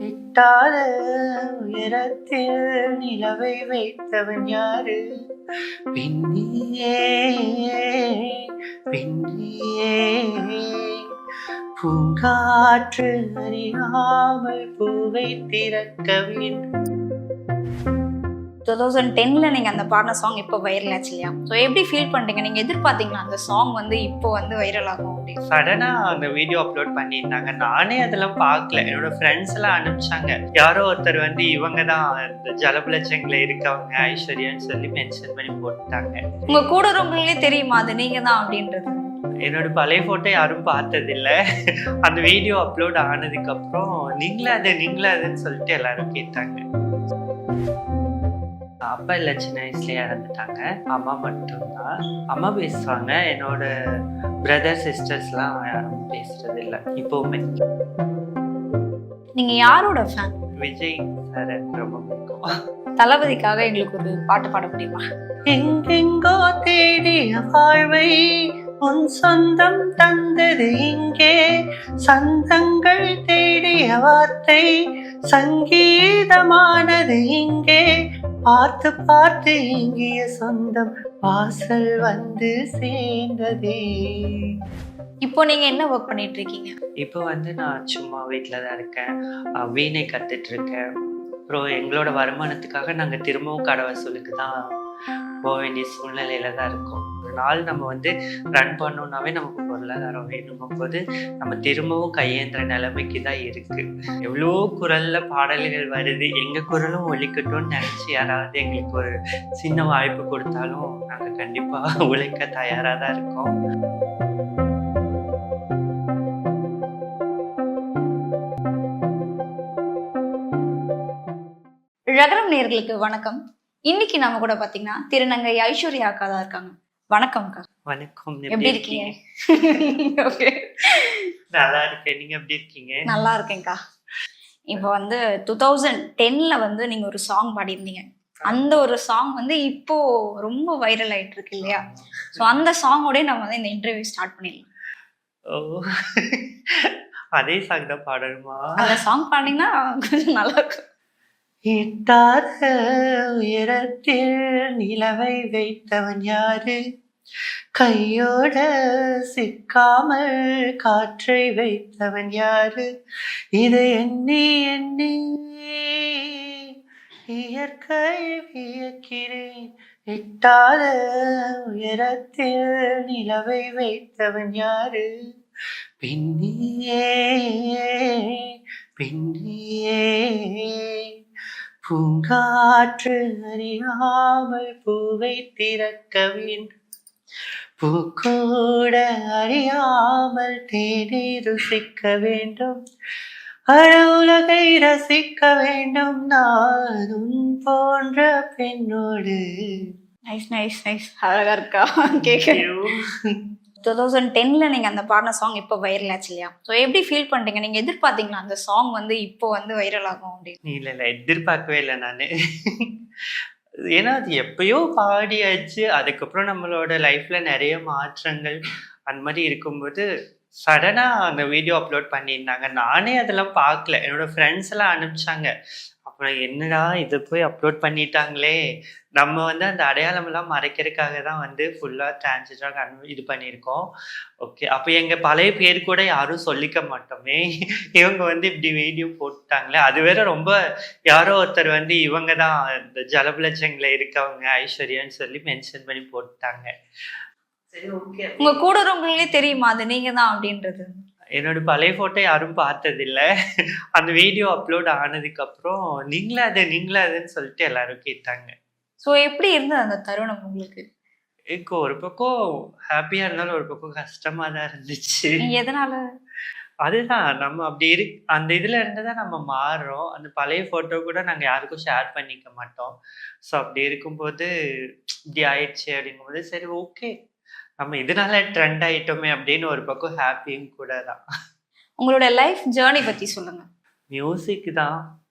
இட்டாத உயரத்தில் நிலவை வைத்தவன் யாரு? பின்னியே பின்னியே பூங்காற்று அறியாமல் பூவை திறக்க வேண்டும் டூ தௌசண்ட் டென்ல நீங்கள் அந்த பாடின சாங் இப்போ வைரல் ஆச்சு இல்லையா? ஸோ எப்படி ஃபீல் பண்ணுறீங்க நீங்கள் எதிர்பார்த்தீங்களா அந்த சாங் வந்து இப்போ வந்து வைரல் ஆகும்? அப்படின்னு சடனா அந்த வீடியோ அப்லோட் பண்ணியிருந்தாங்க. நானே அதெல்லாம் பார்க்கல. என்னோட ஃப்ரெண்ட்ஸ் எல்லாம் அனுப்பிச்சாங்க. யாரோ ஒருத்தர் வந்து இவங்க தான் இந்த ஜலபலச்சங்களை இருக்கவங்க ஐஸ்வர்யான்னு சொல்லி மென்ஷன் பண்ணி போட்டாங்க. உங்க கூட இருக்கவங்களே தெரியுமா? அது நீங்க தான் அப்படின்றது. என்னோட பழைய போட்டோ யாரும் பார்த்ததில்ல. அந்த வீடியோ அப்லோட் ஆனதுக்கு அப்புறம் நீங்களே அது நீங்களே அதுன்னு சொல்லிட்டு எல்லாரும் கேட்டாங்க. அப்பா இல்லை சின்ன வயசுலயே இறந்துட்டாங்க. அம்மா மட்டும்தான். அம்மா பேசுவாங்க. என்னோட பிரதர் சிஸ்டர்ஸ்லாம் யாரும் பேசுறது இல்லை. இப்போவுமே. நீங்க யாரோட ஃபேன் விஜய் சார் ரொம்ப பிடிக்கும். தளபதிக்காக எங்களுக்கு ஒரு பாட்டு பாட முடியுமா? எங்கெங்கோ தேடிய வாழ்வை உன் சொந்தம் தந்தது இங்கே. சந்தங்கள் தேடிய வார்த்தை சங்கீதமானது இங்கே. பார்த்து பார்த்து இங்கிய சொந்தம் வாசல் வந்து சேர்ந்ததே. இப்போ நீங்க என்ன ஒர்க் பண்ணிட்டு இருக்கீங்க? இப்போ வந்து நான் சும்மா வீட்டில் தான் இருக்கேன். வீணை கத்துட்டு இருக்கேன். அப்புறம் எங்களோட வருமானத்துக்காக நாங்கள் திரும்பவும் கடை வசூலுக்கு தான் போக வேண்டிய சூழ்நிலையில தான் இருக்கும். ஒரு நாள் நம்ம வந்து ரன் பண்ணோம்னாவே நமக்கு பொருளாதாரம் வேணுங்கும் போது நம்ம திரும்பவும் கையேந்திர நிலைமைக்கு தான் இருக்கு. எவ்வளோ குரல்ல பாடல்கள் வருது எங்க குரலும் ஒழிக்கட்டும்னு நினைச்சு யாராவது எங்களுக்கு ஒரு சின்ன வாய்ப்பு கொடுத்தாலும் நாங்க கண்டிப்பா உழைக்க தயாரா தான் இருக்கோம். ரகரம் நேர்களுக்கு வணக்கம். இன்னைக்கு நம்ம கூட பாத்தீங்கன்னா திருநங்கை ஐஸ்வர்யா அக்கா தான் இருக்காங்க. வணக்கம்க்கா வணக்கம். எப்படி இருக்கீங்க? Okay. நல்லா இருக்கேன். நீங்க எப்படி இருக்கீங்க? நல்லா இருக்கேன்க்கா. இப்போ வந்து டூ தௌசண்ட் டென்ல வந்து நீங்க ஒரு சாங் பாடியிருந்தீங்க. அந்த ஒரு சாங் வந்து இப்போ ரொம்ப வைரல் ஆயிட்டு இருக்கு இல்லையா? ஸோ அந்த சாங்கோடய நம்ம வந்து இந்த இன்டர்வியூ ஸ்டார்ட் பண்ணிடலாம். ஓ. அதே சாங் தான் பாடணுமா? அந்த சாங் பாடினீங்கன்னா கொஞ்சம் நல்லா இருக்கும். எட்டாத உயரத்தில் நிலவை வைத்தவன் யாரு? கையோட சிக்காமல் காற்றை வைத்தவன் யாரு? இதை எண்ணி எண்ணி இயற்கை வியக்கிறேன். எட்டாத உயரத்தில் நிலவை வைத்தவன் யாரு? பின்னியே பின்னியே. பூங்காற்று அறியாமல் பூவை திறக்க வேண்டும். பூக்கூட அறியாமல் தேடி ருசிக்க வேண்டும். அழ உலகை ரசிக்க வேண்டும். நானும் போன்ற பெண்ணோடு. நைஸ் நைஸ் நைஸ் அழகா இருக்கா? கேட்க டூ தௌசண்ட் டென்ல நீங்க அந்த பாடின சாங் இப்போ வைரல் ஆச்சு இல்லையா? ஸோ எப்படி ஃபீல் பண்றீங்க? நீங்க எதிர்பார்த்தீங்களா அந்த சாங் வந்து இப்போ வந்து வைரல் ஆகும் அப்படின்னு? இல்லை இல்லை எதிர்பார்க்கவே இல்லை நான். ஏன்னா அது எப்பயோ பாடியாச்சு. அதுக்கப்புறம் நம்மளோட லைஃப்ல நிறைய மாற்றங்கள் அந்த மாதிரி இருக்கும்போது சடனாக அந்த வீடியோ அப்லோட் பண்ணியிருந்தாங்க. நானே அதெல்லாம் பார்க்கல. என்னோட ஃப்ரெண்ட்ஸ் எல்லாம் அனுப்பிச்சாங்க. அப்புறம் என்னடா இது போய் அப்லோட் பண்ணிட்டாங்களே? நம்ம வந்து அந்த அடையாளம் எல்லாம் மறைக்கிறதுக்காக தான் வந்து ஃபுல்லாக டிரான்ஸ்ஜெண்டராக இது பண்ணியிருக்கோம். ஓகே அப்போ எங்கள் பழைய பேர் கூட யாரும் சொல்லிக்க மாட்டோமே. இவங்க வந்து இப்படி வீடியோ போட்டாங்களே. அது வேற ரொம்ப யாரோ ஒருத்தர் வந்து இவங்க தான் இந்த ஜலபலச்சங்களை இருக்கவங்க ஐஸ்வர்யான்னு சொல்லி மென்ஷன் பண்ணி போட்டாங்க. சரி ஓகே உங்க கூட இருக்கவங்களே தெரியுமா? அது நீங்க தான் அப்படின்றது. என்னோட பழைய போட்டோ யாரும் பார்த்ததில்ல. அந்த வீடியோ அப்லோட் ஆனதுக்கு அப்புறம் நீங்களே அது நீங்களே அதுன்னு சொல்லிட்டு எல்லாரும் கேட்டாங்க. ஸோ எப்படி இருந்தது அந்த தருணம் உங்களுக்கு? எனக்கு ஒரு பக்கம் ஹாப்பியா இருந்தாலும் ஒரு பக்கம் கஷ்டமா தான் இருந்துச்சு. எதனால? அதுதான் நம்ம அப்படி இரு அந்த இதுல இருந்து தான் நம்ம மாறுறோம். அந்த பழைய போட்டோ கூட நாங்க யாருக்கும் ஷேர் பண்ணிக்க மாட்டோம். ஸோ அப்படி இருக்கும்போது இப்படி ஆயிடுச்சு அப்படிங்கும்போது சரி ஓகே நம்ம இதனால ட்ரெண்ட் ஆயிட்டோமே அப்படின்னு ஒரு பக்கம் ஹாப்பியும் கூட தான். உங்களோட லைஃப் ஜேர்னி பத்தி சொல்லுங்க. மியூசிக் தான்.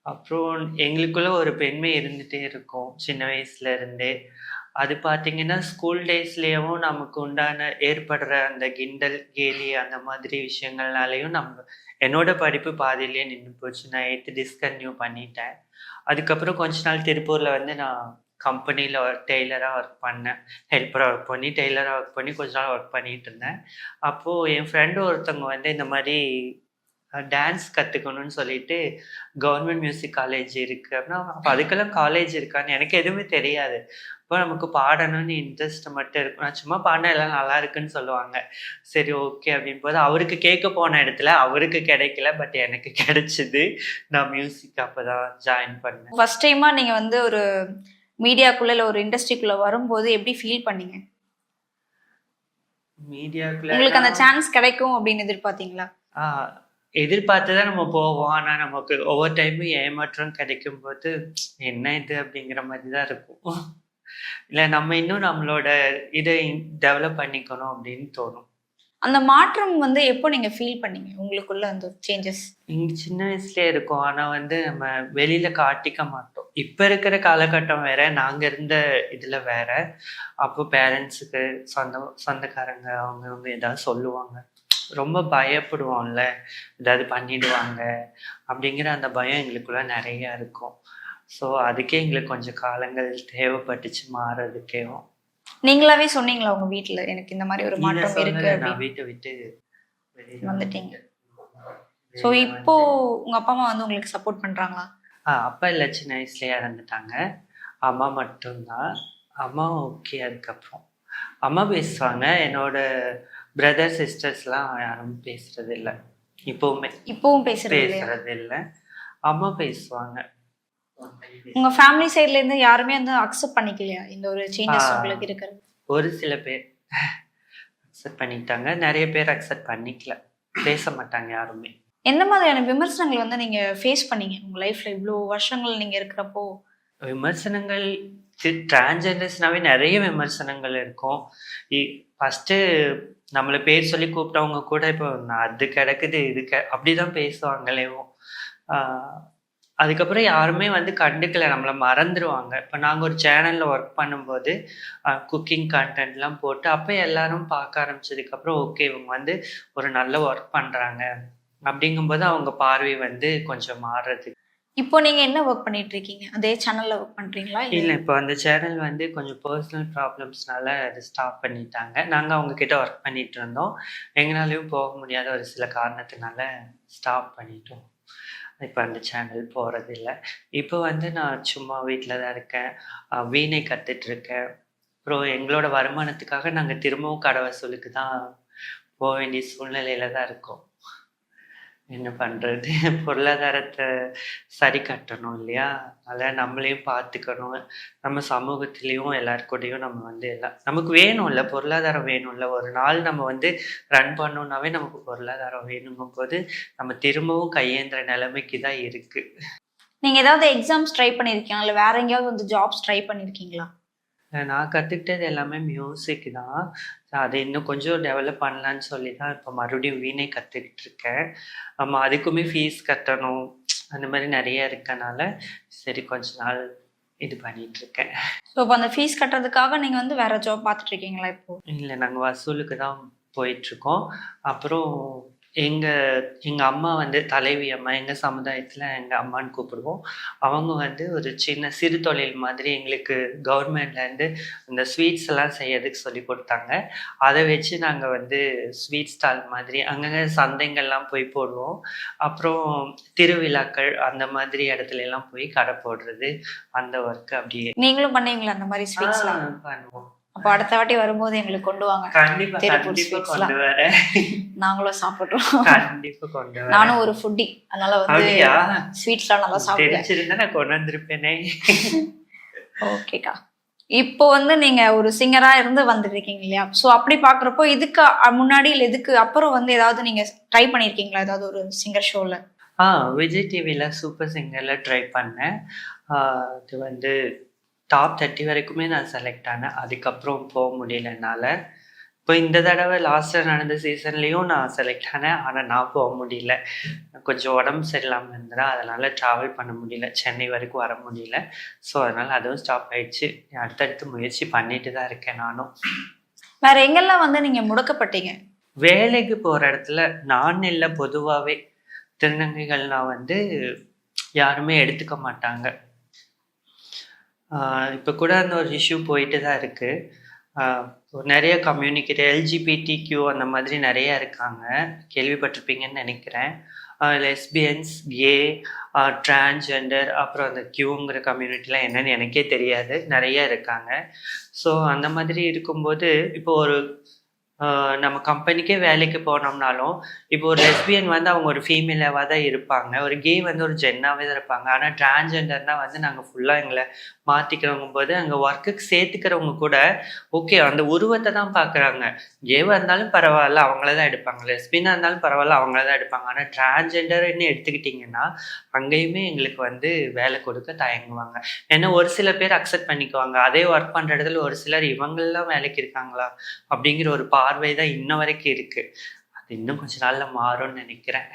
அப்புறம் எங்களுக்குள்ள ஒரு பெண்மை இருந்துட்டே இருக்கும். சின்ன வயசுல இருந்தே. அது பார்த்தீங்கன்னா ஸ்கூல் டேஸ்லேயும் நமக்கு உண்டான ஏற்படுற அந்த கிண்டல் கேலி அந்த மாதிரி விஷயங்கள்னாலையும் நம்ம என்னோட படிப்பு பாதியிலேயே நின்று போச்சு. நான் எயித்து டிஸ்கன்டினியூ பண்ணிட்டேன். அதுக்கப்புறம் கொஞ்ச நாள் திருப்பூரில் வந்து நான் கம்பெனியில் ஒர்க் டெய்லராக ஒர்க் பண்ணேன். ஹெல்ப்பராக ஒர்க் பண்ணி டெய்லராக ஒர்க் பண்ணி கொஞ்ச நாள் ஒர்க் பண்ணிட்டு இருந்தேன். அப்போது என் ஃப்ரெண்டு ஒருத்தவங்க வந்து இந்த மாதிரி டான்ஸ் கற்றுக்கணும்னு சொல்லிட்டு கவர்மெண்ட் மியூசிக் காலேஜ் இருக்குது அப்படின்னா அப்போ அதுக்கெல்லாம் காலேஜ் இருக்கான்னு எனக்கு எதுவுமே தெரியாது. இப்போ நமக்கு பாடணும்னு இன்ட்ரெஸ்ட் மட்டும் இருக்கும் நான் சும்மா பாடினா எல்லாம் நல்லா இருக்குன்னு சொல்லுவாங்க. சரி ஓகே அப்படின் போது அவருக்கு கேட்க போன இடத்துல அவருக்கு கிடைக்கல பட் எனக்கு கிடைச்சிது. நான் மியூசிக் அப்போ தான் ஜாயின் பண்ணேன். ஃபர்ஸ்ட் டைமாக நீங்கள் வந்து ஒரு மீடியாக்குள்ள இல்ல ஒரு இண்டஸ்ட்ரிக்குள்ள வரும்போது எப்படி ஃபீல் பண்ணீங்க? உங்களுக்கு அந்த மீடியாக்குள்ள சான்ஸ் கிடைக்கும் அப்படின்னு எதிர்பார்த்தீங்களா? எதிர்பார்த்து தான் நம்ம போவோம். ஆனால் நமக்கு ஒவ்வொரு டைமும் ஏமாற்றம் கிடைக்கும் போது என்ன இது அப்படிங்கிற மாதிரி தான் இருக்கும். இல்லை நம்ம இன்னும் நம்மளோட இதை டெவலப் பண்ணிக்கணும் அப்படின்னு தோணும். அந்த மாற்றம் வந்து எப்போ நீங்க ஃபீல் பண்ணீங்க? உங்களுக்குள்ள அந்த சேஞ்சஸ் இங்க சின்ன வயசுலயே இருக்கும். ஆனா வந்து நம்ம வெளியில காட்டிக்க மாட்டோம். இப்ப இருக்கிற காலகட்டம் வேற நாங்க இருந்த இதுல வேற. அப்போ பேரண்ட்ஸுக்கு சொந்த சொந்தக்காரங்க அவங்க அவங்க ஏதாவது சொல்லுவாங்க. ரொம்ப பயப்படுவோம்ல. ஏதாவது பண்ணிடுவாங்க. அப்படிங்கிற அந்த பயம் எங்களுக்குள்ள நிறைய இருக்கும். ஸோ அதுக்கே எங்களுக்கு கொஞ்சம் காலங்கள் தேவைப்பட்டுச்சு மாறதுக்கேவும். நீங்களாவே சொன்னீங்களா உங்க வீட்ல? எனக்கு இந்த மாதிரி ஒரு மாற்றம் இருக்கு நான் வீட்டை விட்டு வந்துட்டீங்க. ஸோ இப்போ உங்க அப்பா அம்மா வந்து உங்களுக்கு சப்போர்ட் பண்றாங்களா? அப்பா இல்லை சின்ன வயசுலயே இறந்துட்டாங்க. அம்மா மட்டும்தான். அம்மா ஓகே அதுக்கப்புறம். அம்மா பேசுவாங்க. என்னோட பிரதர் சிஸ்டர்ஸ்லாம் யாரும் பேசுறது இல்ல. இப்போவுமே. இப்பவும் பேசுறது பேசுறது இல்ல. அம்மா பேசுவாங்க. உங்க ஃபேமிலி சைடுல இருந்து யாருமே வந்து அக்செப்ட் பண்ணிக்கலையா? இந்த ஒரு சேஞ்சஸ். உங்களுக்கு இருக்கிறது? ஒரு சில பேர் அக்செப்ட் பண்ணிக்கிட்டாங்க. நிறைய பேர் அக்செப்ட் பண்ணிக்கல. பேச மாட்டாங்க யாருமே. எந்த மாதிரியான விமர்சனங்கள் வந்து நீங்க ஃபேஸ் பண்ணீங்க? உங்க லைஃப்ல இவ்வளோ வருஷங்கள் நீங்க இருக்கிறப்போ. விமர்சனங்கள் டிரான்ஜெண்டர்ஸ்னாவே நிறைய விமர்சனங்கள் இருக்கும். ஃபஸ்ட்டு நம்மளை பேர் சொல்லி கூப்பிட்டவங்க கூட இப்போ நான் அது கிடக்குது இது க அப்படிதான் பேசுவாங்களேவும் அதுக்கப்புறம் யாருமே வந்து கண்டுக்கல நம்மளை மறந்துடுவாங்க இப்போ நாங்கள் ஒரு சேனலில் ஒர்க் பண்ணும்போது குக்கிங் கண்டென்ட்லாம் போட்டு அப்போ எல்லாரும் பார்க்க ஆரம்பிச்சதுக்கப்புறம் ஓகே இவங்க வந்து ஒரு நல்ல ஒர்க் பண்ணுறாங்க அப்படிங்கும்போது அவங்க பார்வை வந்து கொஞ்சம் மாறுறது. இப்போ நீங்க என்ன ஒர்க் பண்ணிட்டு இருக்கீங்க அதே சேனல்ல ஒர்க் பண்றீங்களா? இல்லை இப்போ அந்த சேனல் வந்து கொஞ்சம் பர்சனல் ப்ராப்ளம்ஸ்னால அது ஸ்டாப் பண்ணிட்டாங்க. நாங்கள் அவங்க கிட்ட ஒர்க் பண்ணிட்டு இருந்தோம் எங்களாலையும் போக முடியாத ஒரு சில காரணத்தினால ஸ்டாப் பண்ணிட்டோம். இப்போ அந்த சேனல் போகிறதில்ல இப்போ வந்து நான் சும்மா வீட்டில் தான் இருக்கேன். வீணை கற்றுட்ருக்கேன் அப்புறம் எங்களோட வருமானத்துக்காக நாங்கள் திரும்பவும் கடை வசூலுக்கு தான் போக வேண்டிய சூழ்நிலையில தான் இருக்கோம். என்ன பண்ணுறது பொருளாதாரத்தை சரி கட்டணும் இல்லையா? அதில் நம்மளையும் பார்த்துக்கணும் நம்ம சமூகத்துலேயும் எல்லாருக்கூடையும் நம்ம வந்து எல்லாம் நமக்கு வேணும்ல பொருளாதாரம் வேணும்ல. ஒரு நாள் நம்ம வந்து ரன் பண்ணோம்னாவே நமக்கு பொருளாதாரம் வேணுங்கும் போது நம்ம திரும்பவும் கையேந்திர நிலைமைக்கு தான் இருக்கு. நீங்கள் ஏதாவது எக்ஸாம்ஸ் ட்ரை பண்ணியிருக்கீங்களா இல்லை வேற எங்கேயாவது வந்து ஜாப்ஸ் ட்ரை பண்ணியிருக்கீங்களா நான் கற்றுக்கிட்டது எல்லாமே மியூசிக் தான். அதை இன்னும் கொஞ்சம் டெவலப் பண்ணலான்னு சொல்லி தான் இப்போ மறுபடியும் வீணை கற்றுக்கிட்டு இருக்கேன். ஆமாம் அதுக்குமே ஃபீஸ் கட்டணும். அந்த மாதிரி நிறைய இருக்கனால சரி கொஞ்ச நாள் இது பண்ணிட்டு இருக்கேன். ஸோ இப்போ அந்த ஃபீஸ் கட்டுறதுக்காக நீங்க வந்து வேற ஜாப் பார்த்துட்டு இருக்கீங்களா இப்போ? இல்லை நாங்கள் வசூலுக்கு தான் போயிட்டுருக்கோம் அப்புறம் எங்கள் எங்கள் அம்மா வந்து தலைவி அம்மா எங்கள் சமுதாயத்தில் எங்கள் அம்மான்னு கூப்பிடுவோம். அவங்க வந்து ஒரு சின்ன சிறு தொழில் மாதிரி எங்களுக்கு கவர்மெண்ட்லேருந்து இந்த ஸ்வீட்ஸ் எல்லாம் செய்யறதுக்கு சொல்லி கொடுத்தாங்க. அதை வச்சு நாங்கள் வந்து ஸ்வீட் ஸ்டால் மாதிரி அங்கங்கே சந்தைங்கள்லாம் போய் போடுவோம். அப்புறம் திருவிழாக்கள் அந்த மாதிரி இடத்துல எல்லாம் போய் கடை போடுறது அந்த ஒர்க் அப்படியே. நீங்களும் பண்ணுவீங்களா அந்த மாதிரி ஸ்வீட்ஸ்லாம் பண்ணுவோம். அப்போ அடுத்த வாட்டி வரும்போது எங்களுக்கு கொண்டு வாங்க. கண்டிப்பா திருப்பூர் வரேன். நாங்களும் சாப்பிட்றோம். கண்டிப்பா கொண்டு வரேன். நானும் ஒரு ஃபுட்டி அதனால வந்து ஸ்வீட்ஸ்லாம் நல்லா சாப்பிடுவேன். கொண்டு வந்திருப்பேனே. ஓகேக்கா இப்போ வந்து நீங்க ஒரு சிங்கரா இருந்து வந்துருக்கீங்க இல்லையா? ஸோ அப்படி பாக்குறப்போ இதுக்கு முன்னாடி இல்லை இதுக்கு அப்புறம் வந்து ஏதாவது நீங்க ட்ரை பண்ணிருக்கீங்களா? ஏதாவது ஒரு சிங்கர் ஷோல ஆ விஜய் டிவியில் சூப்பர் சிங்கரில் ட்ரை பண்ணேன். அது வந்து டாப் தேர்ட்டி வரைக்குமே நான் செலக்ட் ஆனேன். அதுக்கப்புறம் போக முடியல என்னால். இப்போ இந்த தடவை லாஸ்ட்டில் நடந்த சீசன்லேயும் நான் செலக்ட் ஆனேன். ஆனால் நான் போக முடியல. கொஞ்சம் உடம்பு சரியில்லாமல் இருந்ததா அதனால் ட்ராவல் பண்ண முடியல. சென்னை வரைக்கும் வர முடியல. ஸோ அதனால் அதுவும் ஸ்டாப் ஆயிடுச்சு. அடுத்தடுத்து முயற்சி பண்ணிட்டு தான் இருக்கேன் நானும். வேற எங்கெல்லாம் வந்து நீங்க முடக்கப்பட்டீங்க? வேலைக்கு போகிற இடத்துல நான் இல்லை பொதுவாகவே திருநங்கைகள்னா வந்து யாருமே எடுத்துக்க மாட்டாங்க. இப்போ கூட அந்த ஒரு இஷ்யூ போயிட்டு தான் இருக்குது நிறைய கம்யூனிகேட் எல்ஜிபிடி கியூ அந்த மாதிரி நிறைய இருக்காங்க. கேள்விப்பட்டிருப்பீங்கன்னு நினைக்கிறேன். லெஸ்பியன்ஸ் கே டிரான்ஸ்ஜெண்டர் அப்புறம் அந்த கியூங்கிற கம்யூனிட்டிலாம் என்னன்னு எனக்கே தெரியாது. நிறைய இருக்காங்க. ஸோ அந்த மாதிரி இருக்கும்போது இப்போ ஒரு நம்ம கம்பெனிக்கே வேலைக்கு போனோம்னாலும் இப்போ ஒரு லெஸ்பியன் வந்து அவங்க ஒரு ஃபீமேலாவாக தான் இருப்பாங்க. ஒரு கே வந்து ஒரு ஜென்னாவே தான் இருப்பாங்க. ஆனால் டிரான்ஸ்ஜெண்டர்னா வந்து நாங்கள் ஃபுல்லாக எங்களை மாற்றிக்கிறவங்க போது அங்கே ஒர்க்குக்கு சேர்த்துக்கிறவங்க கூட ஓகே அந்த உருவத்தை தான் பார்க்குறாங்க கேவாக இருந்தாலும் பரவாயில்ல அவங்கள தான் எடுப்பாங்க. லெஸ்பியனாக இருந்தாலும் பரவாயில்ல அவங்கள தான் எடுப்பாங்க. ஆனால் டிரான்ஸ்ஜெண்டர்னு எடுத்துக்கிட்டிங்கன்னா அங்கேயுமே எங்களுக்கு வந்து வேலை கொடுக்க தயங்குவாங்க. ஏன்னா ஒரு சில பேர் அக்செப்ட் பண்ணிக்குவாங்க. அதே ஒர்க் பண்ணுற இடத்துல ஒரு சிலர் இவங்கெல்லாம் வேலைக்கு இருக்காங்களா? அப்படிங்கிற ஒரு பா பார்வை தான் இன்ன வரைக்கும் இருக்கு. அது இன்னும் கொஞ்ச நாள்ல மாறும்னு நினைக்கிறேன்.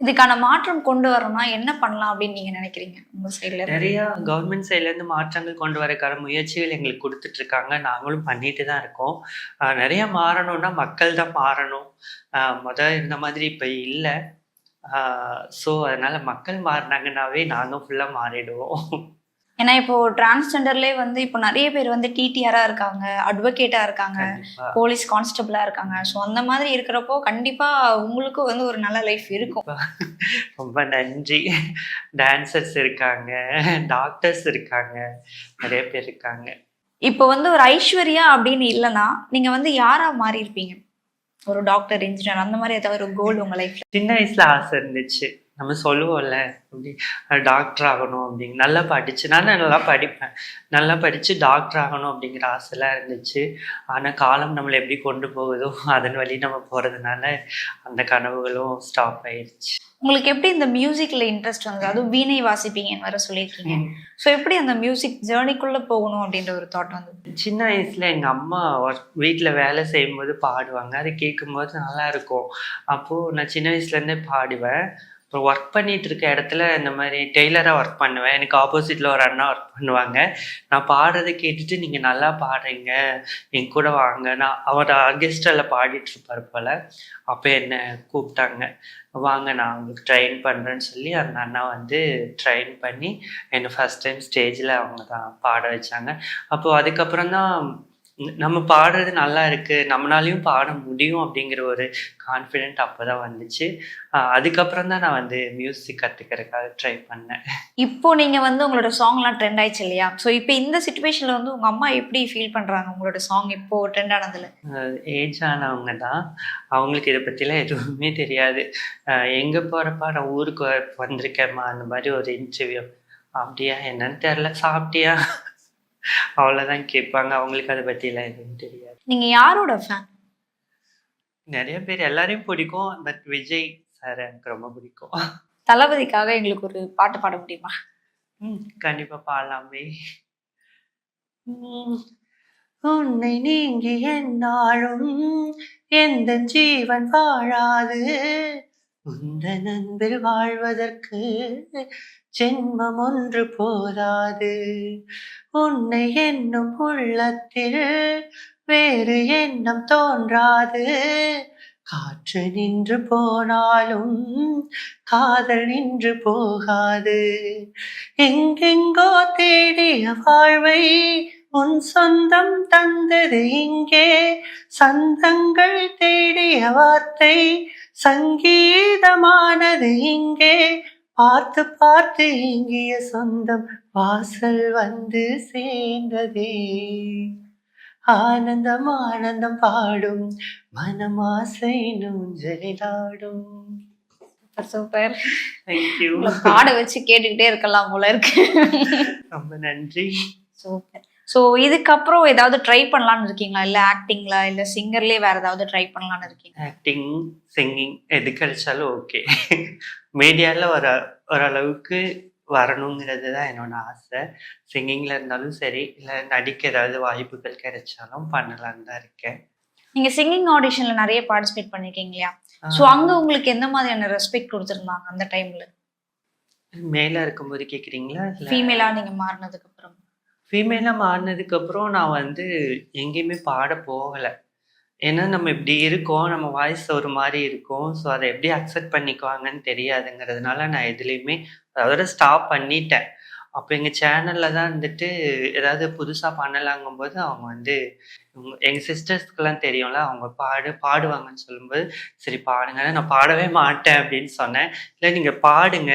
இதுக்கான மாற்றம் கொண்டு வரணும்னா என்ன பண்ணலாம் அப்படின்னு நீங்க நினைக்கிறீங்க? உங்க சைட்ல நிறைய கவர்மெண்ட் சைட்ல இருந்து மாற்றங்கள் கொண்டு வரக்கான முயற்சிகள் எங்களுக்கு கொடுத்துட்டு இருக்காங்க. நாங்களும் பண்ணிட்டு தான் இருக்கோம். நிறைய மாறணும்னா மக்கள் தான் மாறணும். முத இருந்த மாதிரி இப்ப இல்லை. ஸோ அதனால மக்கள் மாறினாங்கன்னாவே நானும் ஃபுல்லா மாறிடுவோம். ஏன்னா இப்போ டிரான்ஸ்ஜெண்டர்லேயே வந்து இப்போ நிறைய பேர் வந்து டிடிஆரா இருக்காங்க அட்வொகேட்டா இருக்காங்க போலீஸ் கான்ஸ்டபிளா இருக்காங்க. ஸோ அந்த மாதிரி இருக்கிறப்போ கண்டிப்பா உங்களுக்கும் வந்து ஒரு நல்ல லைஃப் இருக்கும். ரொம்ப நன்றி. டான்சர்ஸ் இருக்காங்க டாக்டர்ஸ் இருக்காங்க நிறைய பேர் இருக்காங்க. இப்போ வந்து ஒரு ஐஸ்வர்யா அப்படின்னு இல்லைன்னா நீங்க வந்து யாரா மாறி இருப்பீங்க ஒரு டாக்டர் இன்ஜினியர் அந்த மாதிரி ஏதாவது ஒரு கோல் உங்க லைஃப்ல சின்ன வயசுல ஆசை இருந்துச்சு. நம்ம சொல்லுவோம்ல அப்படி டாக்டர் ஆகணும் அப்படிங்க நல்லா படிச்சு நான் நல்லா படிப்பேன். நல்லா படிச்சு டாக்டர் ஆகணும் அப்படிங்கிற ஆசைலாம் இருந்துச்சு. ஆனா காலம் நம்மளை எப்படி கொண்டு போகுதோ அதன் வழி நம்ம போறதுனால அந்த கனவுகளும் ஸ்டாப் ஆயிடுச்சு உங்களுக்கு எப்படி இந்த மியூசிக்ல இன்ட்ரெஸ்ட் வந்தது? அதுவும் வீணை வாசிப்பீங்கன்னு வேற சொல்லியிருக்கீங்க. ஸோ எப்படி அந்த மியூசிக் ஜேர்னிக்குள்ள போகணும் அப்படின்ற ஒரு தாட் வந்தது? சின்ன வயசுல எங்க அம்மா ஒர்க் வீட்டுல வேலை செய்யும்போது பாடுவாங்க. அதை கேட்கும்போது நல்லா இருக்கும். அப்போ நான் சின்ன வயசுல இருந்தே பாடுவேன். அப்புறம் ஒர்க் பண்ணிட்டு இருக்க இடத்துல இந்த மாதிரி டெய்லராக ஒர்க் பண்ணுவேன். எனக்கு ஆப்போசிட்ல ஒரு அண்ணா ஒர்க் பண்ணுவாங்க. நான் பாடுறதை கேட்டுட்டு நீங்க நல்லா பாடுறீங்க. என் கூட வாங்க. நான் அவர் ஆர்கெஸ்ட்ரால பாடிட்டு இருப்பார் போல. அப்போ என்னை கூப்பிட்டாங்க. வாங்க நான் உங்களுக்கு ட்ரெயின் பண்ணுறேன்னு சொல்லி அந்த அண்ணா வந்து ட்ரெயின் பண்ணி என்னை ஃபஸ்ட் டைம் ஸ்டேஜில் அவங்க தான் பாட வச்சாங்க. அப்போது அதுக்கப்புறம் தான் நம்ம பாடுறது நல்லா இருக்கு. நம்மளாலையும் பாட முடியும் அப்படிங்கிற ஒரு கான்ஃபிடென்ட் அப்போ தான் வந்துச்சு அதுக்கப்புறம் தான் நான் வந்து மியூசிக் கற்றுக்கிறதுக்காக ட்ரை பண்ணேன். இப்போ நீங்க வந்து உங்களோட சாங்லாம் ட்ரெண்ட் ஆயிடுச்சு இல்லையா? ஸோ இப்போ இந்த சுச்சுவேஷன்ல வந்து உங்க அம்மா எப்படி ஃபீல் பண்றாங்க உங்களோட சாங் இப்போ ட்ரெண்ட் ஆனதுல? ஏஜ் ஆனவங்க தான். அவங்களுக்கு இதை பற்றிலாம் எதுவுமே தெரியாது. எங்க போகிறப்ப நான் ஊருக்கு வந்திருக்கேம்மா. அந்த மாதிரி ஒரு இன்டர்வியூ அப்படியா? என்னன்னு தெரில சாப்பிட்டியா? அவ்வளோதான் கேட்பாங்க. அவங்களுக்கு அதை பற்றிலாம் எதுவும் தெரியாது. நீங்க யாரோட ஃபேன் நிறைய பேர் எல்லாரையும் பிடிக்கும். பட் விஜய் சார் எனக்கு ரொம்ப பிடிக்கும். தளபதிக்காக எங்களுக்கு ஒரு பாட்டு பாட முடியுமா? ம் கண்டிப்பா பாடலாமே. உன்னை நீங்கி என்னாலும் எந்த ஜீவன் வாழாது. உந்த நண்பில் வாழ்வதற்கு ஜென்மம் ஒன்று போதாது. உன்னை என்னும் உள்ளத்தில் வேறு எண்ணம் தோன்றாது. காற்று நின்று போனாலும் காதல் நின்று போகாது. எங்கெங்கோ தேடிய வாழ்வை உன் சொந்தம் தந்தது இங்கே. சந்தங்கள் தேடிய வார்த்தை சங்கீதமானது இங்கே. பார்த்து பார்த்து இங்கிய சொந்தம் வாசல் வந்து சேர்ந்ததே. ஆனந்தம் ஆனந்தம் பாடும் மனமாசை நூஞ்சலிலாடும் சூப்பர் தேங்க்யூ பாட வச்சு கேட்டுக்கிட்டே இருக்கலாம் போல இருக்கு. ரொம்ப நன்றி. சூப்பர் ஸோ இதுக்கப்புறம் ஏதாவது ட்ரை பண்ணலாம்னு இருக்கீங்களா? இல்ல ஆக்டிங்ல இல்ல சிங்கர்லயே வேற ஏதாவது ட்ரை பண்ணலாம்னு இருக்கீங்க? ஆக்டிங் சிங்கிங் எது கிடைச்சாலும் ஓகே மீடியாவில் ஒரு ஓரளவுக்கு வரணுங்கிறது தான் என்னோட ஆசை. சிங்கிங்கில் இருந்தாலும் சரி இல்லை நடிக்க ஏதாவது வாய்ப்புகள் கிடைச்சாலும் பண்ணலான்னு தான் இருக்கேன். நீங்க சிங்கிங் ஆடிஷன்ல நிறைய பார்ட்டிசிபேட் பண்ணிருக்கீங்க இல்லையா? சோ அங்க உங்களுக்கு எந்த மாதிரியான ரெஸ்பெக்ட் கொடுத்திருந்தாங்க அந்த டைம்ல மேல இருக்கும்போது கேக்குறீங்களா? இல்ல ஃபீமேலா நீங்க மாறினதுக்கு அப்புறம் ஃபீமேலாக மாறினதுக்கப்புறம் நான் வந்து எங்கேயுமே பாட போகலை. ஏன்னா நம்ம இப்படி இருக்கோம் நம்ம வாய்ஸ் ஒரு மாதிரி இருக்கும். ஸோ அதை எப்படி அக்செப்ட் பண்ணிக்குவாங்கன்னு தெரியாதுங்கிறதுனால நான் எதுலேயுமே அதோட ஸ்டாப் பண்ணிட்டேன். அப்போ எங்கள் சேனலில் தான் வந்துட்டு ஏதாவது புதுசாக பண்ணலாங்கும்போது அவங்க வந்து எங்கள் சிஸ்டர்ஸ்க்கெல்லாம் தெரியும்ல அவங்க பாடு பாடுவாங்கன்னு சொல்லும்போது சரி பாடுங்க. நான் பாடவே மாட்டேன் அப்படின்னு சொன்னேன். இல்லை நீங்கள் பாடுங்க.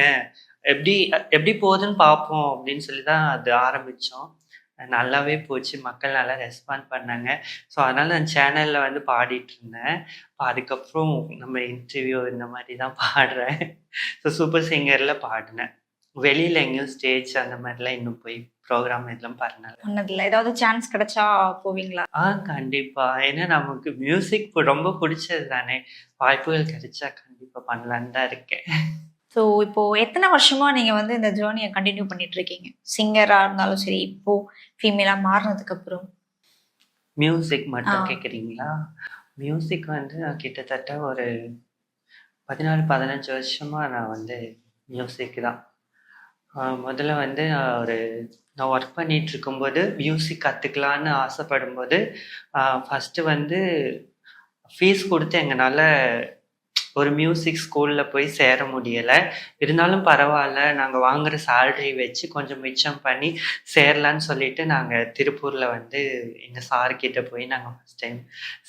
எப்படி எப்படி போகுதுன்னு பார்ப்போம் அப்படின்னு சொல்லி தான் அது ஆரம்பித்தோம் நல்லாவே போச்சு. மக்கள் நல்லா ரெஸ்பாண்ட் பண்ணாங்க. ஸோ அதனால நான் சேனலில் வந்து பாடிட்டு இருந்தேன் அதுக்கப்புறம் நம்ம இன்டர்வியூ இந்த மாதிரி தான் பாடுறேன். ஸோ சூப்பர் சிங்கரில் பாடினேன். வெளியில் எங்கேயும் ஸ்டேஜ் அந்த மாதிரிலாம் இன்னும் போய் ப்ரோக்ராம் இதெல்லாம் பண்ணல. பண்ணதில்ல. ஏதாவது சான்ஸ் கிடைச்சா போவீங்களா? ஆ கண்டிப்பா. ஏன்னா நமக்கு மியூசிக் ரொம்ப பிடிச்சது தானே வாய்ப்புகள் கிடைச்சா கண்டிப்பா பண்ணலான்னு தான் இருக்கேன். ஸோ இப்போ எத்தனை வருஷமா நீங்க வந்து இந்த ஜேர்னியை கண்டினியூ பண்ணிட்டு இருக்கீங்க சிங்கரா இருந்தாலும் சரி இப்போ ஃபீமேலா மாறினதுக்கு அப்புறம் மியூசிக் மட்டும். கேட்குறீங்களா மியூசிக் வந்து நான் கிட்டத்தட்ட ஒரு பதினாலு பதினஞ்சு வருஷமா நான் வந்து மியூசிக் தான். முதல்ல வந்து நான் ஒரு நான் ஒர்க் பண்ணிட்டு இருக்கும்போது மியூசிக் கற்றுக்கலான்னு ஆசைப்படும்போது ஃபஸ்ட்டு வந்து ஃபீஸ் கொடுத்து எங்களால் ஒரு மியூசிக் ஸ்கூலில் போய் சேர முடியலை. இருந்தாலும் பரவாயில்ல நாங்கள் வாங்குகிற சேல்ரி வச்சு கொஞ்சம் மிச்சம் பண்ணி சேரலான்னு சொல்லிட்டு நாங்கள் திருப்பூரில் வந்து எங்கள் சார்கிட்ட போய் நாங்கள் ஃபஸ்ட் டைம்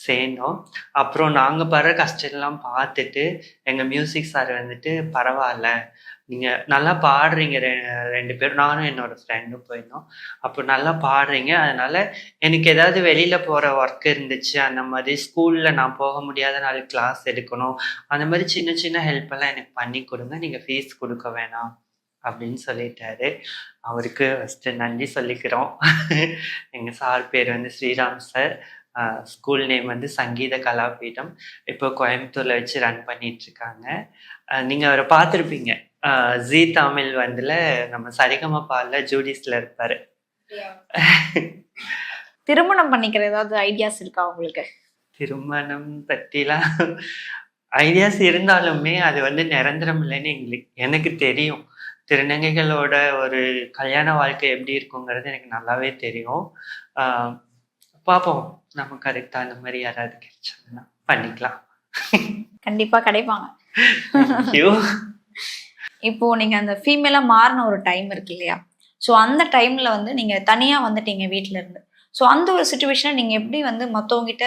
சேர்ந்தோம். அப்புறம் நாங்கள் படுற கஷ்டம்லாம் பார்த்துட்டு எங்கள் மியூசிக் சார் வந்துட்டு பரவாயில்ல நீங்கள் நல்லா பாடுறீங்க ரெ- ரெண்டு பேரும். நானும் என்னோட ஃப்ரெண்டும் போயிருந்தோம். அப்போ நல்லா பாடுறீங்க. அதனால எனக்கு ஏதாவது வெளியில் போகிற ஒர்க் இருந்துச்சு. அந்த மாதிரி ஸ்கூலில் நான் போக முடியாத நாள் கிளாஸ் எடுக்கணும். அந்த மாதிரி சின்ன சின்ன ஹெல்ப் எல்லாம் எனக்கு பண்ணி கொடுங்க. நீங்கள் ஃபீஸ் கொடுக்க வேணாம் அப்படின்னு சொல்லிட்டாரு. அவருக்கு ஃபஸ்ட்டு நன்றி சொல்லிக்கிறோம். எங்கள் சார் பேர் வந்து ஸ்ரீராம் சார். ஸ்கூல் நேம் வந்து சங்கீத கலாபீடம். இப்போ கோயம்புத்தூரில் வச்சு ரன் பண்ணிட்டு இருக்காங்க. நீங்கள் அவரை பார்த்துருப்பீங்க. ஜி தமிழ் வந்துல நம்ம சரிகமபால ஜூடிஸ்ல இருப்பாரு. திருமணம் பண்ணிக்கிற ஏதாவது ஐடியாஸ் இருக்கா உங்களுக்கு? திருமணம் பற்றிலாம் ஐடியாஸ் இருந்தாலுமே அது வந்து நிரந்தரம் இல்லைன்னு எங்களுக்கு எனக்கு தெரியும். திருநங்கைகளோட ஒரு கல்யாண வாழ்க்கை எப்படி இருக்குங்கிறது எனக்கு நல்லாவே தெரியும். ஆஹ் பார்ப்போம் நமக்கு அதுக்கு தகுந்த மாதிரி யாராவது கிடைச்சாங்கன்னா பண்ணிக்கலாம். கண்டிப்பா கிடைப்பாங்க. ஐயோ இப்போ நீங்க அந்த ஃபீமேலா மாறின ஒரு டைம் இருக்கு இல்லையா? ஸோ அந்த டைம்ல வந்து நீங்க தனியா வந்துட்டீங்க வீட்டுல இருந்து. ஸோ அந்த ஒரு சுச்சுவேஷனை நீங்க எப்படி வந்து மற்றவங்கிட்ட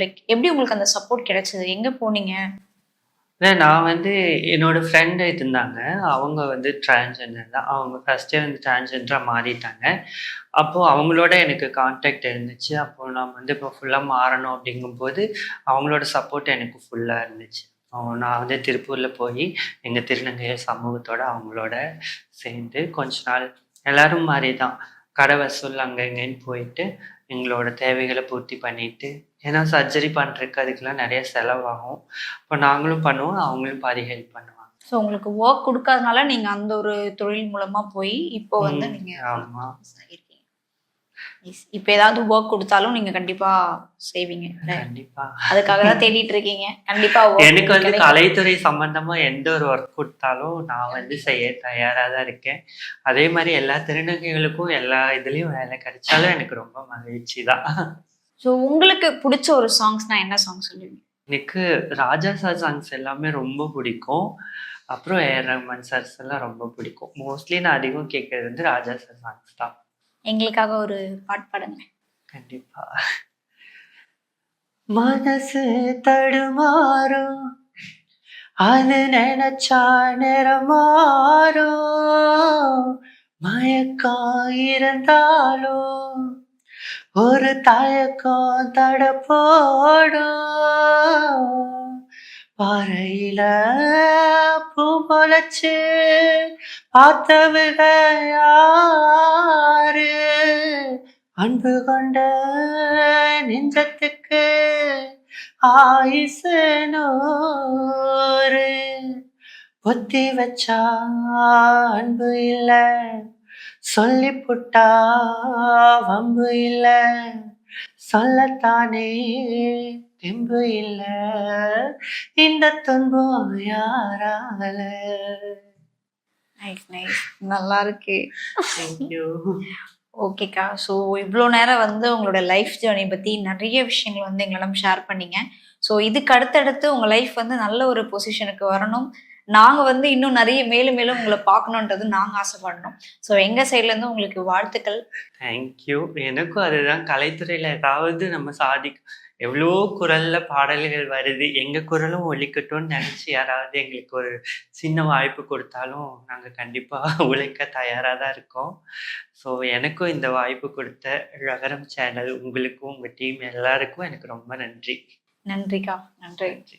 லைக் எப்படி உங்களுக்கு அந்த சப்போர்ட் கிடைச்சது? எங்க போனீங்க? இல்லை நான் வந்து என்னோட ஃப்ரெண்டு இருந்தாங்க. அவங்க வந்து டிரான்ஸ்ஜெண்டர் தான். அவங்க ஃபஸ்ட்டே வந்து டிரான்ஸ்ஜெண்டராக மாறிட்டாங்க. அப்போது அவங்களோட எனக்கு கான்டாக்ட் இருந்துச்சு. அப்போது நான் வந்து இப்போ ஃபுல்லாக மாறணும் அப்படிங்கும்போது அவங்களோட சப்போர்ட் எனக்கு ஃபுல்லாக இருந்துச்சு. நான் வந்து திருப்பூரில் போய் எங்கள் திருநங்கையர் சமூகத்தோட அவங்களோட சேர்ந்து கொஞ்ச நாள் எல்லாரும் மாதிரி தான் கடை வசூல் அங்கே இங்கேன்னு போயிட்டு எங்களோட தேவைகளை பூர்த்தி பண்ணிட்டு ஏன்னா சர்ஜரி பண்ணுறதுக்கு அதுக்கெல்லாம் நிறைய செலவாகும் இப்போ நாங்களும் பண்ணுவோம் அவங்களும் பாதி ஹெல்ப் பண்ணுவாங்க ஸோ உங்களுக்கு ஒர்க் கொடுக்காதனால நீங்க அந்த ஒரு தொழில் மூலமா போய் இப்போ வந்து ம், நீங்க ஆமா. இருக்கீங்க Yes. இப்போ ஏதாவது ஒர்க் கொடுத்தாலும் நீங்க கண்டிப்பா செய்வீங்க கண்டிப்பா. அதுக்காக தான் தேடிட்டு இருக்கீங்க. கண்டிப்பா எனக்கு வந்து. கலைத்துறை சம்பந்தமா எந்த ஒரு ஒர்க் கொடுத்தாலும் நான் வந்து செய்ய தயாரா தான் இருக்கேன். அதே மாதிரி எல்லா திருநங்கைகளுக்கும் எல்லா இதுலயும் வேலை கிடைச்சாலும் எனக்கு ரொம்ப மகிழ்ச்சி தான். ஸோ உங்களுக்கு பிடிச்ச ஒரு சாங்ஸ்னா என்ன சாங் சொல்லுவீங்க? எனக்கு ராஜா சார் சாங்ஸ் எல்லாமே ரொம்ப பிடிக்கும். அப்புறம் ஏஆர் ரஹ்மான் சார்ஸ் எல்லாம் ரொம்ப பிடிக்கும். மோஸ்ட்லி நான் அதிகம் கேட்கறது வந்து ராஜா சார் சாங்ஸ் தான். எங்களுக்காக ஒரு பாட்டு பாடுங்க. கண்டிப்பா. மனசு தடுமாறும் அது நினைச்சா நிறமாறும் மயக்கம் இருந்தாலும் ஒரு தயக்கம் தட போடும் பாறையில பூ முளைச்சு பார்த்தவங்க அன்பு கொண்ட நெஞ்சத்துக்கு ஆயுசு நூறு. பொத்தி வச்சா அன்பு இல்ல சொல்லி புட்டா வம்பு இல்ல சொல்லத்தானே தெம்பு இல்ல. இந்த துன்பம் யாரால? நைஸ் நைஸ் நல்லா இருக்கு. தேங்க்யூ ஓகேக்கா. ஸோ இவ்வளோ நேரம் வந்து உங்களோட லைஃப் ஜேர்னி பற்றி நிறைய விஷயங்கள் வந்து எங்களிடம் ஷேர் பண்ணீங்க. ஸோ இதுக்கு அடுத்தடுத்து உங்கள் லைஃப் வந்து நல்ல ஒரு பொசிஷனுக்கு வரணும். நாங்கள் வந்து இன்னும் நிறைய மேலும் மேலும் உங்களை பார்க்கணுன்றது நாங்கள் ஆசைப்படணும். ஸோ எங்கள் சைட்லேருந்து உங்களுக்கு வாழ்த்துக்கள். தேங்க்யூ எனக்கும் அதுதான். கலைத்துறையில் ஏதாவது நம்ம சாதிக்கும் எவ்வளோ குரல்ல பாடல்கள் வருது எங்க குரலும் ஒலிக்கட்டும்னு நினைச்சு யாராவது எங்களுக்கு ஒரு சின்ன வாய்ப்பு கொடுத்தாலும் நாங்க கண்டிப்பா உழைக்க தயாரா தான் இருக்கோம். ஸோ எனக்கும் இந்த வாய்ப்பு கொடுத்த ரகரம் சேனல் உங்களுக்கும் உங்க டீம் எல்லாருக்கும் எனக்கு ரொம்ப நன்றி. நன்றிக்கா. நன்றி. நன்றி.